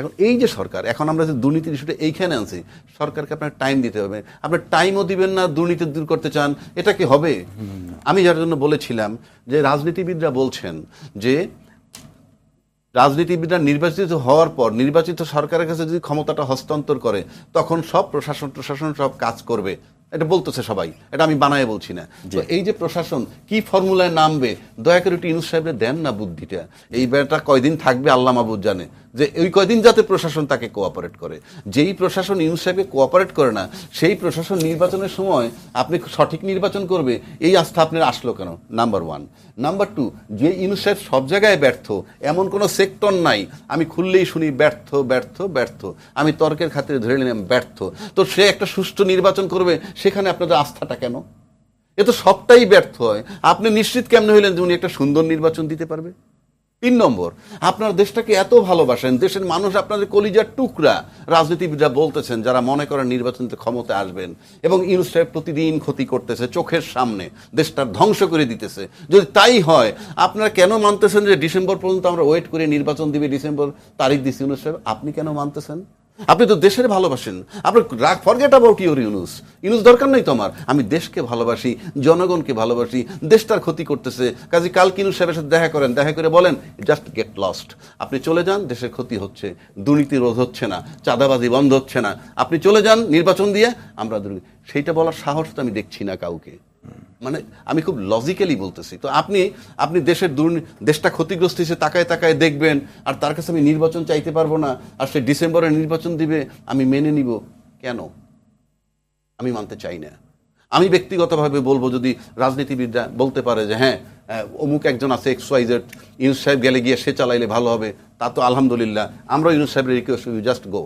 এখন এই যে সরকার, এখন আমরা যে দুর্নীতির ইস্যুটা এইখানে আনছি, সরকারকে আপনার টাইম দিতে হবে। আপনার টাইমও দিবেন না, দুর্নীতি দূর করতে চান, এটা কি হবে? আমি যার জন্য বলেছিলাম যে রাজনীতিবিদরা বলছেন যে রাজনীতিবিদরা নির্বাচিত হওয়ার পর, নির্বাচিত সরকারের কাছে যদি ক্ষমতাটা হস্তান্তর করে, তখন সব প্রশাসন প্রশাসন সব কাজ করবে। এটা বলতেছে সবাই। এটা আমি বানায় বলছি না। তো এই যে প্রশাসন কি ফর্মুলায় নামবে? দয়া করে একটু ইউনুস সাহেবের দেন না বুদ্ধিটা। এই ব্যাপারটা কয়দিন থাকবে আল্লাহ মাহবুদ জানে। যে ওই কয়দিন যাতে প্রশাসন তাকে কোঅপারেট করে। যেই প্রশাসন ইউনুস সাহেবকে কোঅপারেট করে না সেই প্রশাসন নির্বাচনের সময় আপনি সঠিক নির্বাচন করবে এই আস্থা আপনার আসলো কেন? নাম্বার ওয়ান নাম্বার টু যে ইউনুস সাহেব সব জায়গায় ব্যর্থ এমন কোনো সেক্টর নাই। আমি খুললেই শুনি ব্যর্থ ব্যর্থ ব্যর্থ। আমি তর্কের খাতিরে ধরে নিলাম ব্যর্থ। তো সে একটা সুষ্ঠু নির্বাচন করবে সেখানে আপনাদের আস্থাটা কেন? এ তো সবটাই ব্যর্থ হয়। আপনি নিশ্চিত কেমনে হইলেন যে উনি একটা সুন্দর নির্বাচন দিতে পারবে? তিন নম্বর, আপনার দেশটাকে এত ভালোবাসেন, দেশের মানুষ আপনাদের কলিজার টুকরা, রাজনীতিবিদরা বলতেছেন, যারা মনে করেন নির্বাচনতে ক্ষমতা আসবেন এবং ইউনুস সাহেব প্রতিদিন ক্ষতি করতেছে চোখের সামনে, দেশটার ধ্বংস করে দিতেছে। যদি তাই হয়, আপনারা কেন মানতেছেন যে ডিসেম্বর পর্যন্ত আমরা ওয়েট করে নির্বাচন দিবে, ডিসেম্বর তারিখ দিচ্ছে ইউনুস সাহেব? আপনি কেন মানতেছেন? আপনি তো দেশের ভালোবাসেন। আপনি রাগ forget about your Yunus? Yunus দরকার নাই তো আমার। আমি দেশকে ভালোবাসি, জনগণকে ভালোবাসি, দেশটার ক্ষতি করতেছে। কাজে কাল কিনুস সাহেবের সাথে দেখা করেন, দেখা করে বলেন জাস্ট গেট লস্ট আপনি চলে যান, দেশের ক্ষতি হচ্ছে, দুর্নীতি রোধ হচ্ছে না, চাঁদাবাজি বন্ধ হচ্ছে না। আপনি চলে যান, নির্বাচন দিয়ে আমরা দুর্নীতি সেইটা বলার সাহস তো আমি দেখছি না কাউকে। মানে আমি খুব লজিক্যালি বলতেছি। তো আপনি আপনি দেশের দুর্নী, দেশটা ক্ষতিগ্রস্ত হিসেবে তাকায় তাকায় দেখবেন, আর তার কাছে আমি নির্বাচন চাইতে পারব না, আর সে ডিসেম্বরে নির্বাচন দিবে, আমি মেনে নিব। কেন? আমি মানতে চাই না। আমি ব্যক্তিগতভাবে বলব, যদি রাজনীতিবিদরা বলতে পারে যে হ্যাঁ অমুক একজন আছে এক্স ইউনুস সাহেব গেলে গিয়ে সে চালাইলে ভালো হবে, তা তো আলহামদুলিল্লাহ। আমরা ইউনুস সাহেবের রিকোয়েস্ট জাস্ট গো